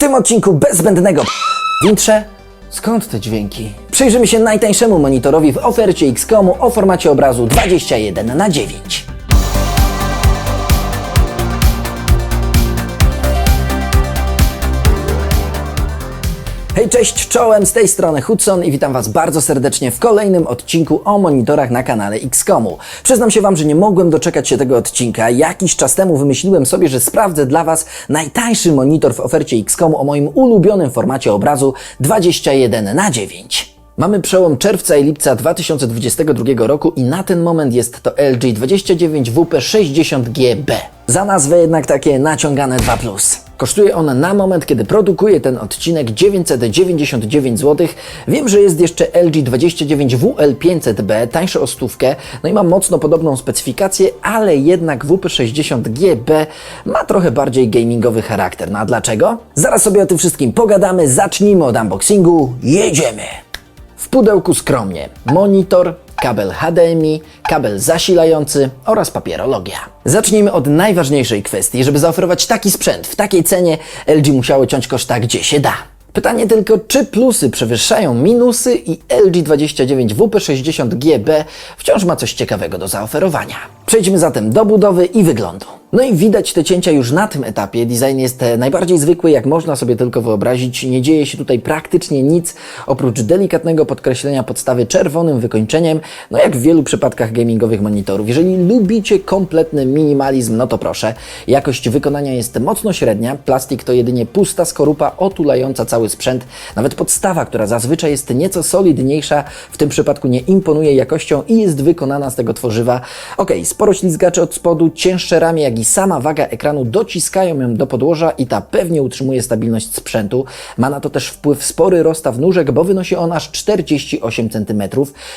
tym odcinku bez zbędnego Wintrze, skąd te dźwięki? Przyjrzymy się najtańszemu monitorowi w ofercie Xcomu o formacie obrazu 21 na 9 Hej, cześć, czołem, z tej strony Hudson i witam Was bardzo serdecznie w kolejnym odcinku o monitorach na kanale Xcomu. Przyznam się Wam, że nie mogłem doczekać się tego odcinka. Jakiś czas temu wymyśliłem sobie, że sprawdzę dla Was najtańszy monitor w ofercie Xcomu o moim ulubionym formacie obrazu 21 na 9 Mamy przełom czerwca i lipca 2022 roku i na ten moment jest to LG 29WP60GB. Za nazwę jednak takie naciągane 2+. Kosztuje on na moment, kiedy produkuję ten odcinek 999 zł. Wiem, że jest jeszcze LG 29WL500B, tańsze o stówkę, no i ma mocno podobną specyfikację, ale jednak WP60GB ma trochę bardziej gamingowy charakter. No a dlaczego? Zaraz sobie o tym wszystkim pogadamy, zacznijmy od unboxingu, jedziemy! W pudełku skromnie monitor, kabel HDMI, kabel zasilający oraz papierologia. Zacznijmy od najważniejszej kwestii. Żeby zaoferować taki sprzęt w takiej cenie, LG musiało ciąć koszta gdzie się da. Pytanie tylko, czy plusy przewyższają minusy i LG 29WP60GB wciąż ma coś ciekawego do zaoferowania. Przejdźmy zatem do budowy i wyglądu. No i widać te cięcia już na tym etapie. Design jest e, najbardziej zwykły, jak można sobie tylko wyobrazić. Nie dzieje się tutaj praktycznie nic, oprócz delikatnego podkreślenia podstawy czerwonym wykończeniem, no jak w wielu przypadkach gamingowych monitorów. Jeżeli lubicie kompletny minimalizm, no to proszę. Jakość wykonania jest mocno średnia. Plastik to jedynie pusta skorupa otulająca cały sprzęt. Nawet podstawa, która zazwyczaj jest nieco solidniejsza, w tym przypadku nie imponuje jakością i jest wykonana z tego tworzywa. Ok, sporo ślizgaczy od spodu, cięższe ramię, jak i sama waga ekranu dociskają ją do podłoża i ta pewnie utrzymuje stabilność sprzętu. Ma na to też wpływ spory rozstaw nóżek, bo wynosi on aż 48 cm.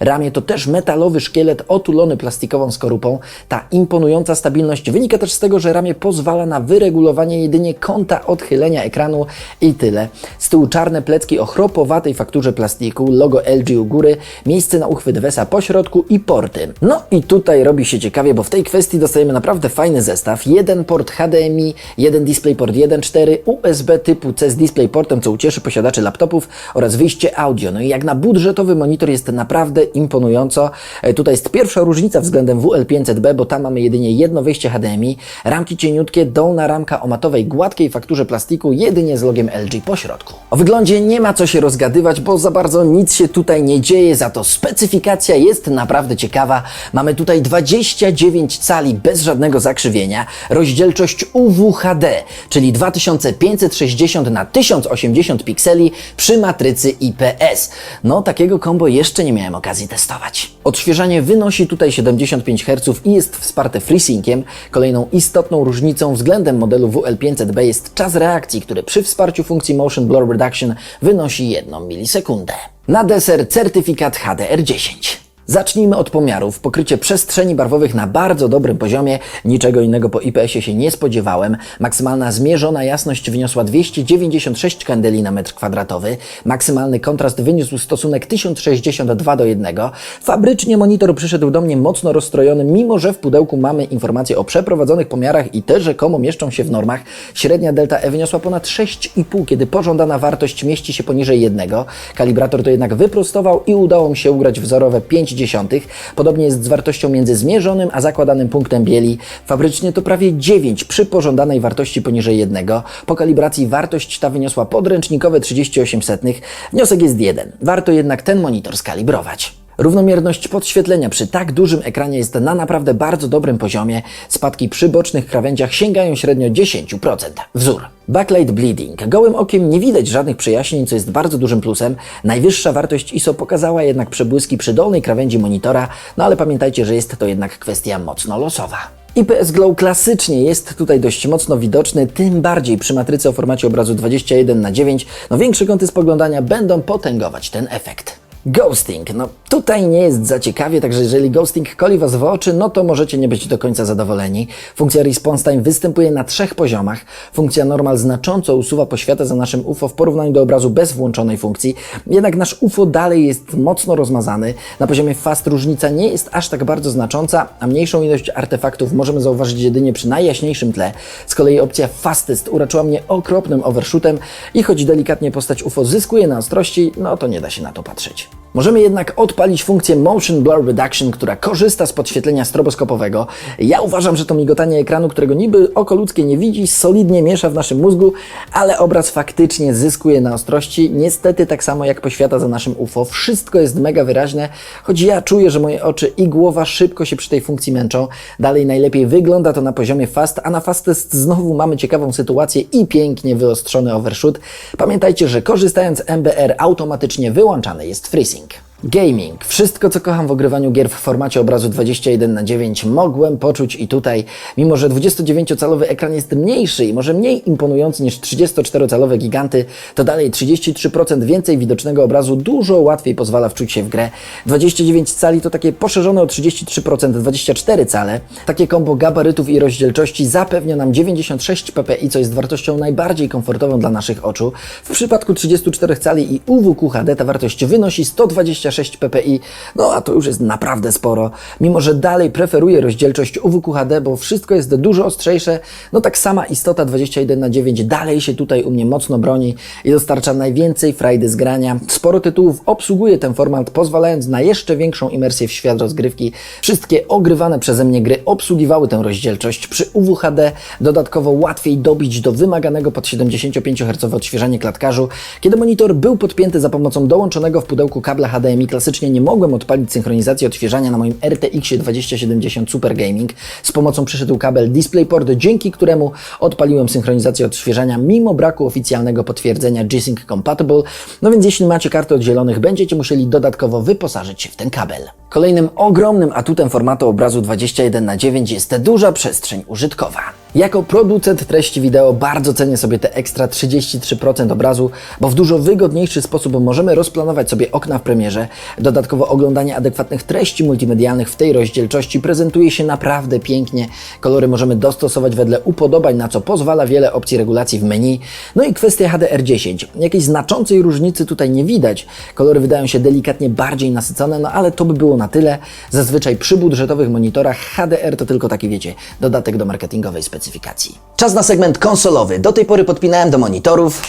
Ramię to też metalowy szkielet otulony plastikową skorupą. Ta imponująca stabilność wynika też z tego, że ramię pozwala na wyregulowanie jedynie kąta odchylenia ekranu i tyle. Z tyłu czarne plecki o chropowatej fakturze plastiku, logo LG u góry, miejsce na uchwyt Wesa po środku i porty. No i tutaj robi się ciekawie, bo w tej kwestii dostajemy naprawdę fajny zestaw. Jeden port HDMI, jeden DisplayPort 1.4, USB typu C z DisplayPortem, co ucieszy posiadaczy laptopów oraz wyjście audio. No i jak na budżetowy monitor jest naprawdę imponująco. E, Tutaj jest pierwsza różnica względem WL500B, bo tam mamy jedynie jedno wyjście HDMI, ramki cieniutkie, dolna ramka o matowej, gładkiej fakturze plastiku, jedynie z logiem LG po środku. O wyglądzie nie ma co się rozgadywać, bo za bardzo nic się tutaj nie dzieje, za to specyfikacja jest naprawdę ciekawa. Mamy tutaj 29 cali bez żadnego zakrzywienia, rozdzielczość UWHD, czyli 2560 na 1080 pikseli przy matrycy IPS. No, takiego kombo jeszcze nie miałem okazji testować. Odświeżanie wynosi tutaj 75 Hz i jest wsparte FreeSynciem. Kolejną istotną różnicą względem modelu WL500B jest czas reakcji, który przy wsparciu funkcji Motion Blur Reduction wynosi 1 milisekundę. Na deser certyfikat HDR10. Zacznijmy od pomiarów. Pokrycie przestrzeni barwowych na bardzo dobrym poziomie. Niczego innego po IPS-ie się nie spodziewałem. Maksymalna zmierzona jasność wyniosła 296 kandeli na metr kwadratowy. Maksymalny kontrast wyniósł stosunek 1062 do 1. Fabrycznie monitor przyszedł do mnie mocno rozstrojony, mimo że w pudełku mamy informacje o przeprowadzonych pomiarach i te rzekomo mieszczą się w normach. Średnia delta E wyniosła ponad 6,5, kiedy pożądana wartość mieści się poniżej 1. Kalibrator to jednak wyprostował i udało mi się ugrać wzorowe 5 dziesiątych. Podobnie jest z wartością między zmierzonym a zakładanym punktem bieli. Fabrycznie to prawie 9 przy pożądanej wartości poniżej 1. Po kalibracji wartość ta wyniosła podręcznikowe 38 setnych. Wniosek jest jeden. Warto jednak ten monitor skalibrować. Równomierność podświetlenia przy tak dużym ekranie jest na naprawdę bardzo dobrym poziomie. Spadki przy bocznych krawędziach sięgają średnio 10%. Wzór. Backlight bleeding. Gołym okiem nie widać żadnych przejaśnień, co jest bardzo dużym plusem. Najwyższa wartość ISO pokazała jednak przebłyski przy dolnej krawędzi monitora, no ale pamiętajcie, że jest to jednak kwestia mocno losowa. IPS Glow klasycznie jest tutaj dość mocno widoczny, tym bardziej przy matrycy o formacie obrazu 21 na 9 no większe kąty spoglądania będą potęgować ten efekt. Ghosting. No tutaj nie jest za ciekawie, także jeżeli ghosting koli Was w oczy, no to możecie nie być do końca zadowoleni. Funkcja response time występuje na trzech poziomach. Funkcja normal znacząco usuwa poświatę za naszym UFO w porównaniu do obrazu bez włączonej funkcji. Jednak nasz UFO dalej jest mocno rozmazany. Na poziomie fast różnica nie jest aż tak bardzo znacząca, a mniejszą ilość artefaktów możemy zauważyć jedynie przy najjaśniejszym tle. Z kolei opcja fastest uraczyła mnie okropnym overshootem i choć delikatnie postać UFO zyskuje na ostrości, no to nie da się na to patrzeć. Możemy jednak odpalić funkcję Motion Blur Reduction, która korzysta z podświetlenia stroboskopowego. Ja uważam, że to migotanie ekranu, którego niby oko ludzkie nie widzi, solidnie miesza w naszym mózgu, ale obraz faktycznie zyskuje na ostrości. Niestety tak samo jak poświata za naszym UFO. Wszystko jest mega wyraźne, choć ja czuję, że moje oczy i głowa szybko się przy tej funkcji męczą. Dalej najlepiej wygląda to na poziomie fast, a na fastest znowu mamy ciekawą sytuację i pięknie wyostrzony overshoot. Pamiętajcie, że korzystając z MBR automatycznie wyłączany jest freezing. Gaming. Wszystko, co kocham w ogrywaniu gier w formacie obrazu 21 na 9 mogłem poczuć i tutaj. Mimo, że 29-calowy ekran jest mniejszy i może mniej imponujący niż 34-calowe giganty, to dalej 33% więcej widocznego obrazu dużo łatwiej pozwala wczuć się w grę. 29 cali to takie poszerzone o 33% 24 cale. Takie kombo gabarytów i rozdzielczości zapewnia nam 96 ppi, co jest wartością najbardziej komfortową dla naszych oczu. W przypadku 34 cali i UWQ HD ta wartość wynosi 126 ppi, no a to już jest naprawdę sporo. Mimo, że dalej preferuję rozdzielczość UWQ HD, bo wszystko jest dużo ostrzejsze, no tak sama istota 21 na 9 dalej się tutaj u mnie mocno broni i dostarcza najwięcej frajdy z grania. Sporo tytułów obsługuje ten format, pozwalając na jeszcze większą imersję w świat rozgrywki. Wszystkie ogrywane przeze mnie gry obsługiwały tę rozdzielczość. Przy UWHD dodatkowo łatwiej dobić do wymaganego pod 75 Hz odświeżanie klatkarzu. Kiedy monitor był podpięty za pomocą dołączonego w pudełku kabla HDMI, klasycznie nie mogłem odpalić synchronizacji odświeżania na moim RTX 2070 Super Gaming. Z pomocą przyszedł kabel DisplayPort, dzięki któremu odpaliłem synchronizację odświeżania mimo braku oficjalnego potwierdzenia G-Sync Compatible. No więc jeśli macie karty oddzielonych, będziecie musieli dodatkowo wyposażyć się w ten kabel. Kolejnym ogromnym atutem formatu obrazu 21 na 9 jest duża przestrzeń użytkowa. Jako producent treści wideo bardzo cenię sobie te ekstra 33% obrazu, bo w dużo wygodniejszy sposób możemy rozplanować sobie okna w premierze. Dodatkowo oglądanie adekwatnych treści multimedialnych w tej rozdzielczości prezentuje się naprawdę pięknie. Kolory możemy dostosować wedle upodobań, na co pozwala wiele opcji regulacji w menu. No i kwestia HDR10. Jakiejś znaczącej różnicy tutaj nie widać. Kolory wydają się delikatnie bardziej nasycone, no ale to by było na tyle. Zazwyczaj przy budżetowych monitorach HDR to tylko taki, wiecie, dodatek do marketingowej specyfikacji. Czas na segment konsolowy. Do tej pory podpinałem do monitorów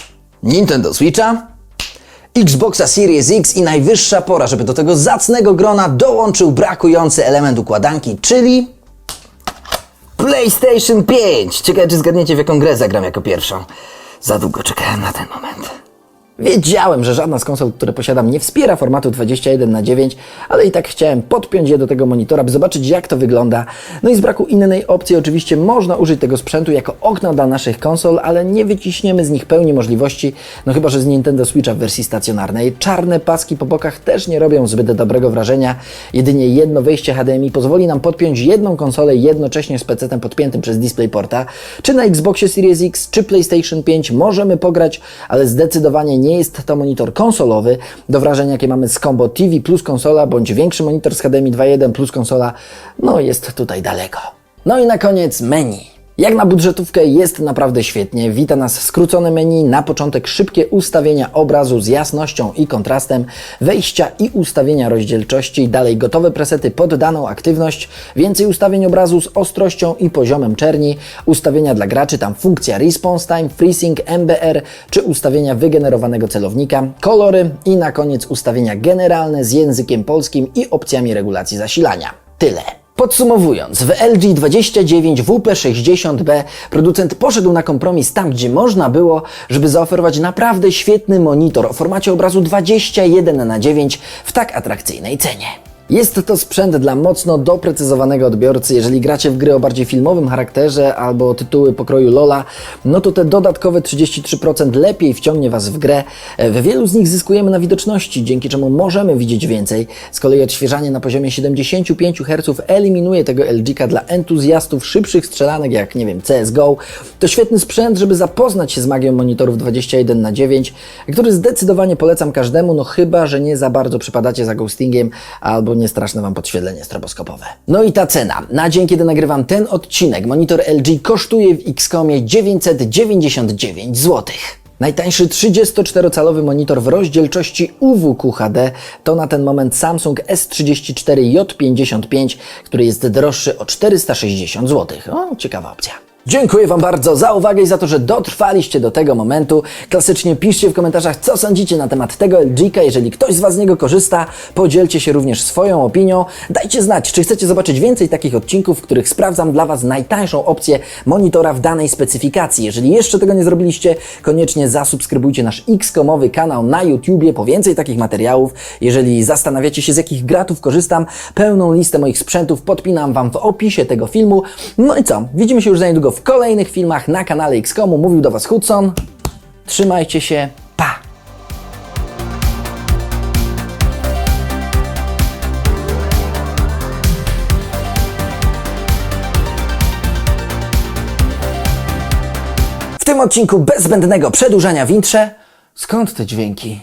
Nintendo Switcha, Xboxa Series X i najwyższa pora, żeby do tego zacnego grona dołączył brakujący element układanki, czyli PlayStation 5. Ciekawe, czy zgadniecie, w jaką grę zagram jako pierwszą. Za długo czekałem na ten moment. Wiedziałem, że żadna z konsol, które posiadam, nie wspiera formatu 21 na 9, ale i tak chciałem podpiąć je do tego monitora, by zobaczyć, jak to wygląda. No i z braku innej opcji, oczywiście można użyć tego sprzętu jako okna dla naszych konsol, ale nie wyciśniemy z nich pełni możliwości, no chyba, że z Nintendo Switcha w wersji stacjonarnej. Czarne paski po bokach też nie robią zbyt dobrego wrażenia. Jedynie jedno wejście HDMI pozwoli nam podpiąć jedną konsolę jednocześnie z PC-tem podpiętym przez DisplayPorta. Czy na Xboxie Series X, czy PlayStation 5 możemy pograć, ale zdecydowanie nie jest to monitor konsolowy. Do wrażenia, jakie mamy z combo TV plus konsola, bądź większy monitor z HDMI 2.1 plus konsola, no jest tutaj daleko. No i na koniec menu. Jak na budżetówkę jest naprawdę świetnie. Wita nas skrócone menu, na początek szybkie ustawienia obrazu z jasnością i kontrastem, wejścia i ustawienia rozdzielczości, dalej gotowe presety pod daną aktywność, więcej ustawień obrazu z ostrością i poziomem czerni, ustawienia dla graczy, tam funkcja Response Time, FreeSync, MBR, czy ustawienia wygenerowanego celownika, kolory i na koniec ustawienia generalne z językiem polskim i opcjami regulacji zasilania. Tyle. Podsumowując, w LG 29 WP60B producent poszedł na kompromis tam, gdzie można było, żeby zaoferować naprawdę świetny monitor o formacie obrazu 21 na 9 w tak atrakcyjnej cenie. Jest to sprzęt dla mocno doprecyzowanego odbiorcy. Jeżeli gracie w gry o bardziej filmowym charakterze albo tytuły pokroju Lola, no to te dodatkowe 33% lepiej wciągnie Was w grę. W wielu z nich zyskujemy na widoczności, dzięki czemu możemy widzieć więcej. Z kolei odświeżanie na poziomie 75 Hz eliminuje tego LG-ka dla entuzjastów szybszych strzelanek jak, nie wiem, CSGO. To świetny sprzęt, żeby zapoznać się z magią monitorów 21 na 9 który zdecydowanie polecam każdemu, no chyba, że nie za bardzo przypadacie za ghostingiem albo nie straszne Wam podświetlenie stroboskopowe. No i ta cena. Na dzień, kiedy nagrywam ten odcinek, monitor LG kosztuje w Xcomie 999 zł. Najtańszy 34-calowy monitor w rozdzielczości UWQHD to na ten moment Samsung S34J55, który jest droższy o 460 zł. O, ciekawa opcja. Dziękuję Wam bardzo za uwagę i za to, że dotrwaliście do tego momentu. Klasycznie piszcie w komentarzach, co sądzicie na temat tego LG-ka. Jeżeli ktoś z Was z niego korzysta, podzielcie się również swoją opinią. Dajcie znać, czy chcecie zobaczyć więcej takich odcinków, w których sprawdzam dla Was najtańszą opcję monitora w danej specyfikacji. Jeżeli jeszcze tego nie zrobiliście, koniecznie zasubskrybujcie nasz X-komowy kanał na YouTubie po więcej takich materiałów. Jeżeli zastanawiacie się, z jakich gratów korzystam, pełną listę moich sprzętów podpinam Wam w opisie tego filmu. No i co? Widzimy się już za niedługo w kolejnych filmach na kanale X-komu. Mówił do Was Hudson. Trzymajcie się. Pa! W tym odcinku bez zbędnego przedłużania w intrze. Skąd te dźwięki?